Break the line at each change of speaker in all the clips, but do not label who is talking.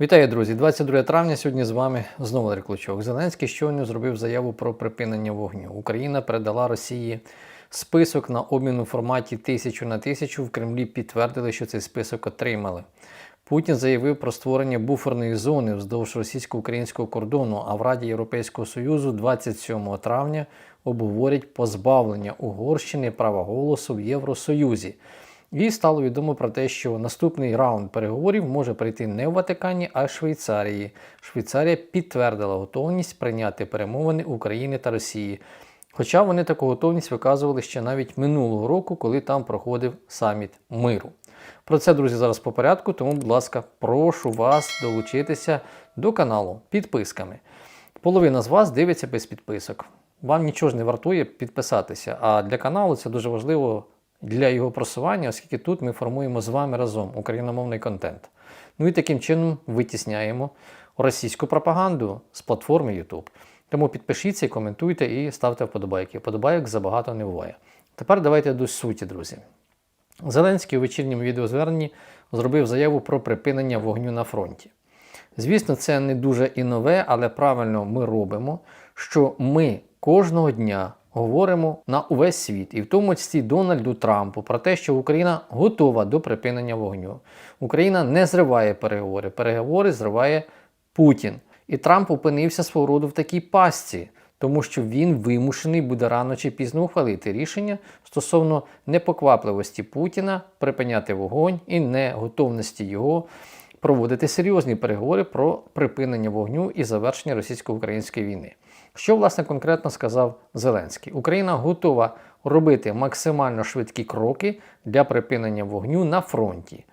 Вітаю, друзі! 22 травня. Сьогодні з вами знову Валерій Клочок. Зеленський щойно зробив заяву про припинення вогню. Україна передала Росії список на обмін у форматі тисячу на тисячу. В Кремлі підтвердили, що цей список отримали. Путін заявив про створення буферної зони вздовж російсько-українського кордону. А в Раді Європейського Союзу 27 травня обговорять позбавлення Угорщини права голосу в Євросоюзі. І стало відомо про те, що наступний раунд переговорів може прийти не в Ватикані, а в Швейцарії. Швейцарія підтвердила готовність прийняти перемовини України та Росії. Хоча вони таку готовність виказували ще навіть минулого року, коли там проходив саміт миру. Про це, друзі, зараз по порядку, тому, будь ласка, прошу вас долучитися до каналу підписками. Половина з вас дивиться без підписок. Вам нічого ж не вартує підписатися, а для каналу це дуже важливо для його просування, оскільки тут ми формуємо з вами разом україномовний контент. Ну і таким чином витісняємо російську пропаганду з платформи YouTube. Тому підпишіться, коментуйте і ставте вподобайки. Вподобайок забагато не буває. Тепер давайте до суті, друзі. Зеленський у вечірньому відеозверненні зробив заяву про припинення вогню на фронті. Звісно, це не дуже і нове, але правильно ми робимо, що ми кожного дня говоримо на увесь світ, і в тому числі Дональду Трампу, про те, що Україна готова до припинення вогню. Україна не зриває переговори, переговори зриває Путін. І Трамп опинився свого роду в такій пастці, тому що він вимушений буде рано чи пізно ухвалити рішення стосовно непоквапливості Путіна припиняти вогонь і неготовності його проводити серйозні переговори про припинення вогню і завершення російсько-української війни. Що власне конкретно сказав Зеленський? Україна готова робити максимально швидкі кроки для припинення вогню на фронті.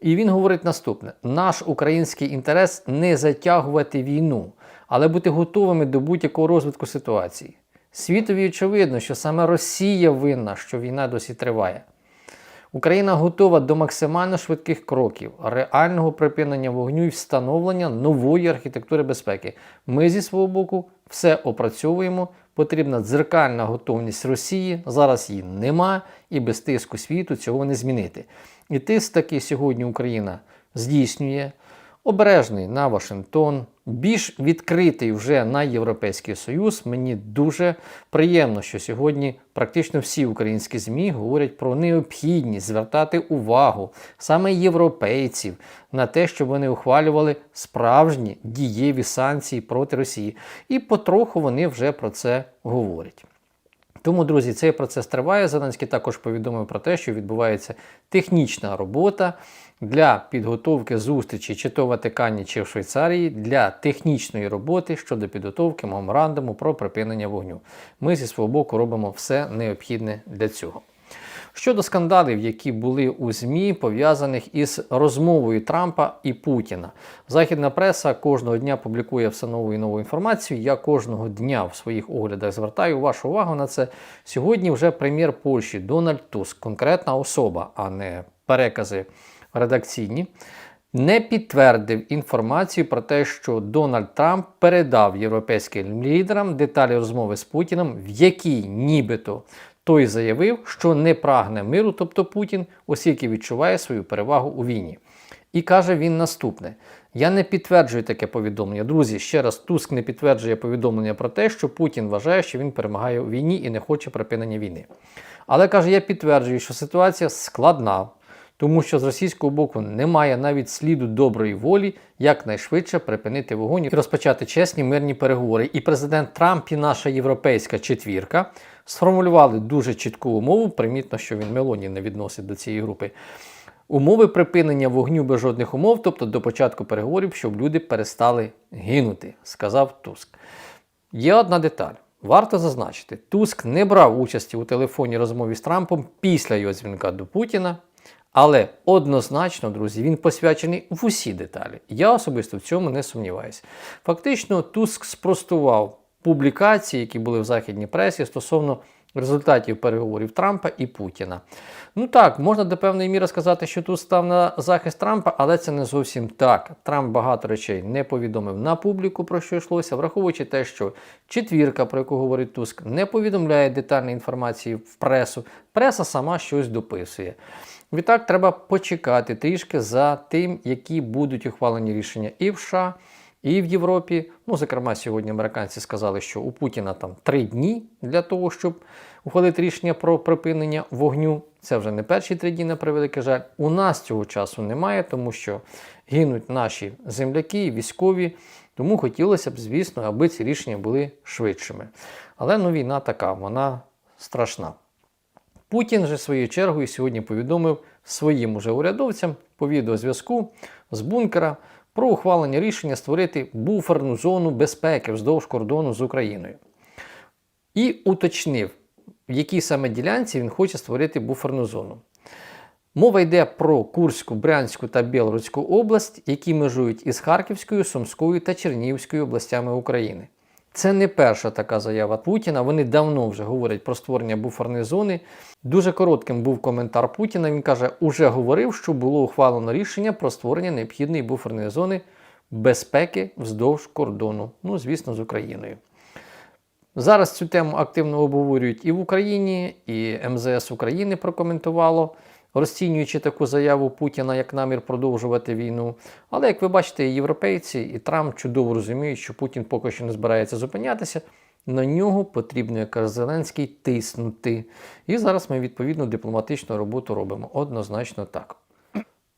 І він говорить наступне: наш український інтерес не затягувати війну, але бути готовими до будь-якого розвитку ситуації. Світові очевидно, що саме Росія винна, що війна досі триває. Україна готова до максимально швидких кроків, реального припинення вогню і встановлення нової архітектури безпеки. Ми зі свого боку все опрацьовуємо. Потрібна дзеркальна готовність Росії. Зараз її нема, і без тиску світу цього не змінити. І тиск таки сьогодні Україна здійснює. Обережний на Вашингтон, більш відкритий вже на Європейський Союз. Мені дуже приємно, що сьогодні практично всі українські ЗМІ говорять про необхідність звертати увагу саме європейців на те, щоб вони ухвалювали справжні дієві санкції проти Росії. І потроху вони вже про це говорять. Тому, друзі, цей процес триває. Зеленський також повідомив про те, що відбувається технічна робота для підготовки зустрічі чи то в Ватикані, чи в Швейцарії для технічної роботи щодо підготовки меморандуму про припинення вогню. Ми зі свого боку робимо все необхідне для цього. Щодо скандалів, які були у ЗМІ, пов'язаних із розмовою Трампа і Путіна, західна преса кожного дня публікує все нову і нову інформацію. Я кожного дня в своїх оглядах звертаю вашу увагу на це. Сьогодні вже прем'єр Польщі Дональд Туск, конкретна особа, а не перекази редакційні. Не підтвердив інформацію про те, що Дональд Трамп передав європейським лідерам деталі розмови з Путіним, в якій нібито той заявив, що не прагне миру, тобто Путін, оскільки відчуває свою перевагу у війні. І каже він наступне: я не підтверджую таке повідомлення. Друзі, ще раз Туск не підтверджує повідомлення про те, що Путін вважає, що він перемагає у війні і не хоче припинення війни. Але каже, я підтверджую, що ситуація складна, тому що з російського боку немає навіть сліду доброї волі якнайшвидше припинити вогонь і розпочати чесні мирні переговори. І президент Трамп і наша європейська четвірка сформулювали дуже чітку умову. Примітно, що він Мелоні не відносить до цієї групи. Умови припинення вогню без жодних умов, тобто до початку переговорів, щоб люди перестали гинути, сказав Туск. Є одна деталь. Варто зазначити, Туск не брав участі у телефонній розмові з Трампом після його дзвінка до Путіна. Але однозначно, друзі, він посвячений в усі деталі. Я особисто в цьому не сумніваюся. Фактично, Туск спростував публікації, які були в західній пресі стосовно результатів переговорів Трампа і Путіна. Ну так, можна до певної міри сказати, що тут став на захист Трампа, але це не зовсім так. Трамп багато речей не повідомив на публіку, про що йшлося, враховуючи те, що четвірка, про яку говорить Туск, не повідомляє детальної інформації в пресу. Преса сама щось дописує. Відтак, треба почекати трішки за тим, які будуть ухвалені рішення і в США, і в Європі. Ну, зокрема, сьогодні американці сказали, що у Путіна там три дні для того, щоб ухвалити рішення про припинення вогню. Це вже не перші три дні, на превеликий жаль. У нас цього часу немає, тому що гинуть наші земляки, військові. Тому хотілося б, звісно, аби ці рішення були швидшими. Але ну, війна така, вона страшна. Путін же своєю чергою сьогодні повідомив своїм уже урядовцям по відеозв'язку з бункера про ухвалення рішення створити буферну зону безпеки вздовж кордону з Україною. І уточнив, в якій саме ділянці він хоче створити буферну зону. Мова йде про Курську, Брянську та Білоруську область, які межують із Харківською, Сумською та Чернігівською областями України. Це не перша така заява Путіна. Вони давно вже говорять про створення буферної зони. Дуже коротким був коментар Путіна. Він каже, уже говорив, що було ухвалено рішення про створення необхідної буферної зони безпеки вздовж кордону. Ну, звісно, з Україною. Зараз цю тему активно обговорюють і в Україні, і МЗС України прокоментувало, розцінюючи таку заяву Путіна як намір продовжувати війну. Але як ви бачите, і європейці, і Трамп чудово розуміють, що Путін поки що не збирається зупинятися. На нього потрібно, як Зеленський, тиснути. І зараз ми відповідну дипломатичну роботу робимо. Однозначно так.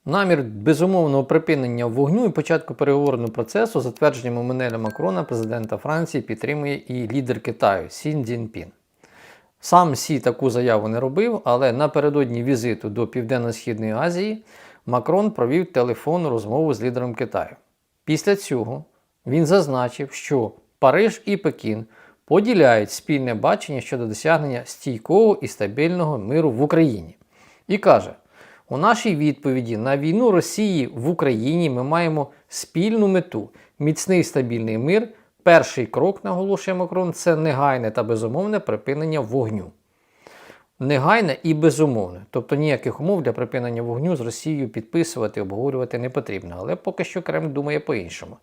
Намір безумовного припинення вогню і початку переговорного процесу, затвердженням Еммануеля Макрона, президента Франції, підтримує і лідер Китаю Сін Цзіньпін. Сам Сі таку заяву не робив, але напередодні візиту до Південно-Східної Азії Макрон провів телефонну розмову з лідером Китаю. Після цього він зазначив, що Париж і Пекін поділяють спільне бачення щодо досягнення стійкого і стабільного миру в Україні. І каже, у нашій відповіді на війну Росії в Україні ми маємо спільну мету міцний стабільний мир. Перший крок, наголошує Макрон, це негайне та безумовне припинення вогню. Негайне і безумовне. Тобто ніяких умов для припинення вогню з Росією підписувати, обговорювати не потрібно. Але поки що Кремль думає по-іншому.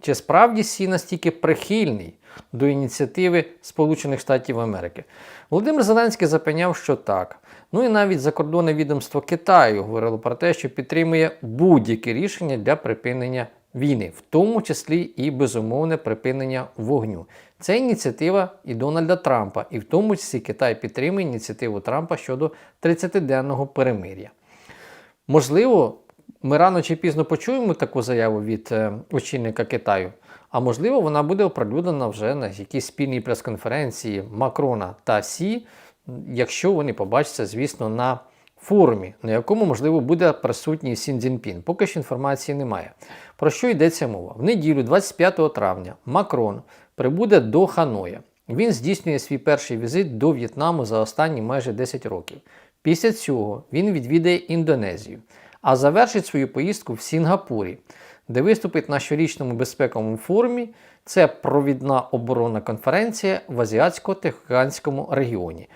Чи справді Сі настільки прихильний до ініціативи Сполучених Штатів Америки? Володимир Зеленський запевняв, що так. Ну і навіть закордонне відомство Китаю говорило про те, що підтримує будь-які рішення для припинення війни, в тому числі і безумовне припинення вогню. Це ініціатива і Дональда Трампа, і в тому числі Китай підтримує ініціативу Трампа щодо 30-денного перемир'я. Можливо, ми рано чи пізно почуємо таку заяву від е, очільника Китаю, а можливо, вона буде оприлюднена вже на якійсь спільній прес-конференції Макрона та Сі, якщо вони побачаться, звісно, на форумі, на якому, можливо, буде присутній Сін Цзіньпін. Поки що інформації немає. Про що йдеться мова? В неділю, 25 травня, Макрон прибуде до Ханоя. Він здійснює свій перший візит до В'єтнаму за останні майже 10 років. Після цього він відвідає Індонезію, а завершить свою поїздку в Сінгапурі, де виступить на щорічному безпековому форумі. Це провідна оборонна конференція в Азіатсько-Тихоокеанському регіоні.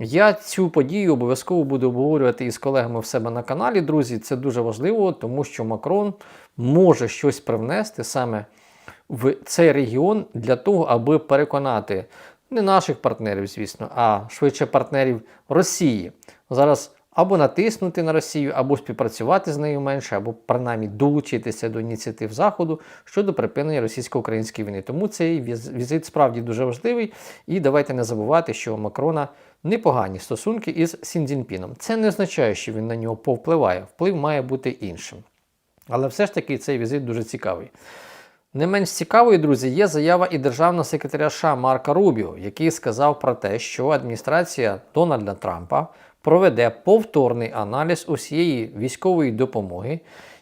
Я цю подію обов'язково буду обговорювати із колегами в себе на каналі. Друзі, це дуже важливо, тому що Макрон може щось привнести саме в цей регіон для того, аби переконати не наших партнерів, звісно, а швидше партнерів Росії. Зараз або натиснути на Росію, або співпрацювати з нею менше, або принаймні долучитися до ініціатив Заходу щодо припинення російсько-української війни. Тому цей візит справді дуже важливий. І давайте не забувати, що Макрона непогані стосунки із Сіндзінпіном. Це не означає, що він на нього повпливає. Вплив має бути іншим. Але все ж таки цей візит дуже цікавий. Не менш цікавою, друзі, є заява і державного секретаря США Марка Рубіо, який сказав про те, що адміністрація Дональда Трампа проведе повторний аналіз усієї військової допомоги,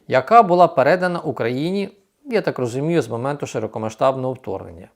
яка була передана Україні, я так розумію, з моменту широкомасштабного вторгнення.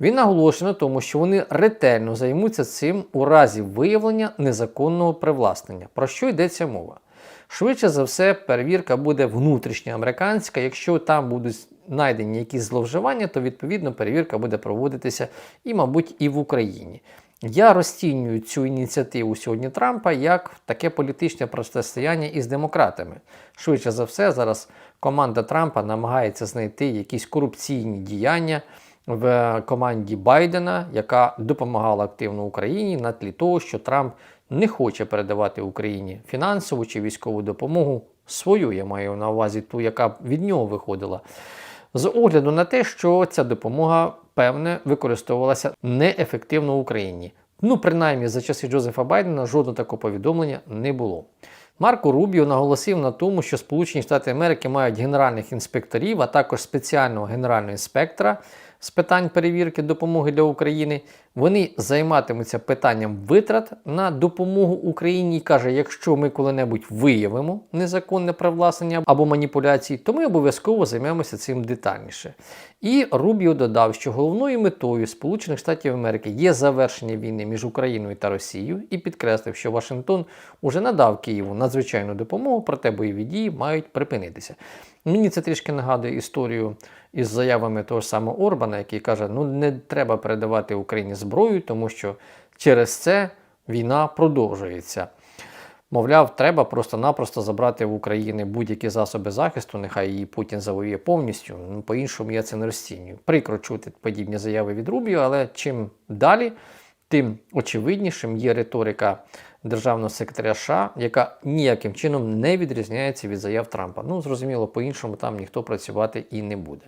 Він наголошує на тому, що вони ретельно займуться цим у разі виявлення незаконного привласнення. Про що йдеться мова? Швидше за все, перевірка буде внутрішня американська. Якщо там будуть знайдені якісь зловживання, то відповідно перевірка буде проводитися і, мабуть, і в Україні. Я розцінюю цю ініціативу сьогодні Трампа як таке політичне протистояння із демократами. Швидше за все, зараз команда Трампа намагається знайти якісь корупційні діяння в команді Байдена, яка допомагала активно Україні на тлі того, що Трамп не хоче передавати Україні фінансову чи військову допомогу свою, я маю на увазі ту, яка від нього виходила. З огляду на те, що ця допомога, певне, використовувалася неефективно в Україні. Ну, принаймні, за часи Джозефа Байдена жодного такого повідомлення не було. Марко Рубіо наголосив на тому, що Сполучені Штати Америки мають генеральних інспекторів, а також спеціального генерального інспектора з питань перевірки допомоги для України. Вони займатимуться питанням витрат на допомогу Україні і каже, якщо ми коли-небудь виявимо незаконне привласнення або маніпуляції, то ми обов'язково займемося цим детальніше. І Рубіо додав, що головною метою Сполучених Штатів Америки є завершення війни між Україною та Росією, і підкреслив, що Вашингтон уже надав Києву надзвичайну допомогу, проте бойові дії мають припинитися. Мені це трішки нагадує історію із заявами того ж самого Орбана, який каже: ну не треба передавати Україні зброю, тому що через це війна продовжується. Мовляв, треба просто-напросто забрати в Україні будь-які засоби захисту, нехай її Путін завоює повністю. Ну, по-іншому я це не розцінюю. Прикро чути подібні заяви від Рубіо, але чим далі, тим очевиднішим є риторика державного секретаря США, яка ніяким чином не відрізняється від заяв Трампа. Ну, зрозуміло, по-іншому там ніхто працювати і не буде.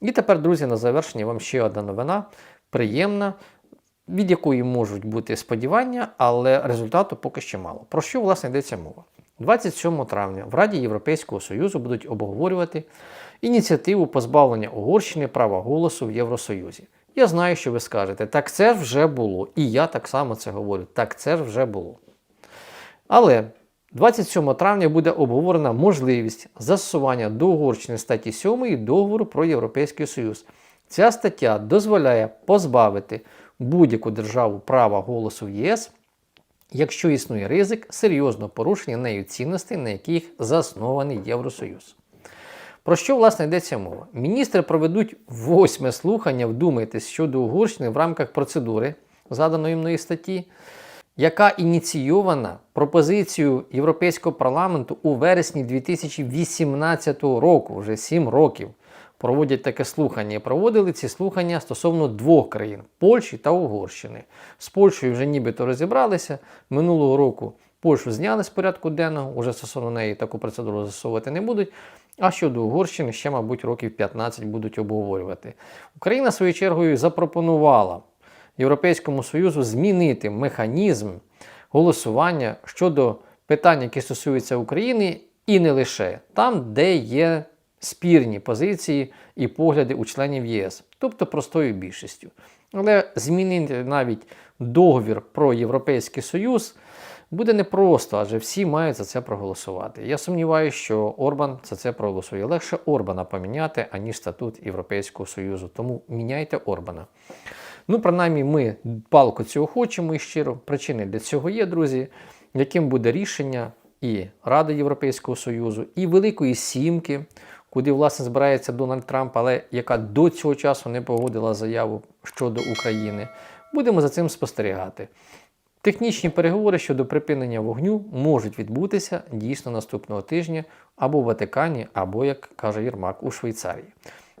І тепер, друзі, на завершення вам ще одна новина, приємна, від якої можуть бути сподівання, але результату поки що мало. Про що, власне, йдеться мова? 27 травня в Раді Європейського Союзу будуть обговорювати ініціативу позбавлення Угорщини права голосу в Євросоюзі. Я знаю, що ви скажете, так це вже було. І я так само це говорю. Так це вже було. Але 27 травня буде обговорена можливість застосування до Угорщини статті 7 договору про Європейський Союз. Ця стаття дозволяє позбавити будь-яку державу права голосу в ЄС, якщо існує ризик серйозного порушення нею цінностей, на яких заснований Євросоюз. Про що, власне, йдеться мова? Міністри проведуть восьме слухання, вдумайтесь, щодо Угорщини в рамках процедури, заданої мною статті, яка ініційована пропозицією Європейського парламенту у вересні 2018 року, вже 7 років. Проводять таке слухання. Проводили ці слухання стосовно двох країн Польщі та Угорщини. З Польщею вже нібито розібралися. Минулого року Польщу зняли з порядку денного, уже стосовно неї таку процедуру застосовувати не будуть. А щодо Угорщини ще, мабуть, років 15 будуть обговорювати. Україна своєю чергою запропонувала Європейському Союзу змінити механізм голосування щодо питань, які стосуються України, і не лише там, де є спірні позиції і погляди у членів ЄС, тобто простою більшістю. Але змінити навіть договір про Європейський Союз буде непросто, адже всі мають за це проголосувати. Я сумніваюся, що Орбан за це проголосує. Легше Орбана поміняти, аніж статут Європейського Союзу. Тому міняйте Орбана. Ну, принаймні, ми палку цього хочемо і щиро. Причини для цього є, друзі. Яким буде рішення і Ради Європейського Союзу, і Великої Сімки, куди власне збирається Дональд Трамп, але яка до цього часу не погодила заяву щодо України. Будемо за цим спостерігати. Технічні переговори щодо припинення вогню можуть відбутися дійсно наступного тижня або в Ватикані, або, як каже Єрмак, у Швейцарії.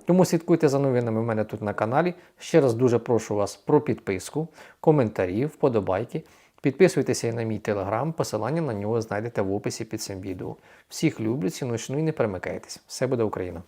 Тому слідкуйте за новинами в мене тут на каналі. Ще раз дуже прошу вас про підписку, коментарі, вподобайки. Підписуйтеся на мій телеграм, посилання на нього знайдете в описі під цим відео. Всіх люблю, ціную, і не перемикайтесь. Все буде Україна!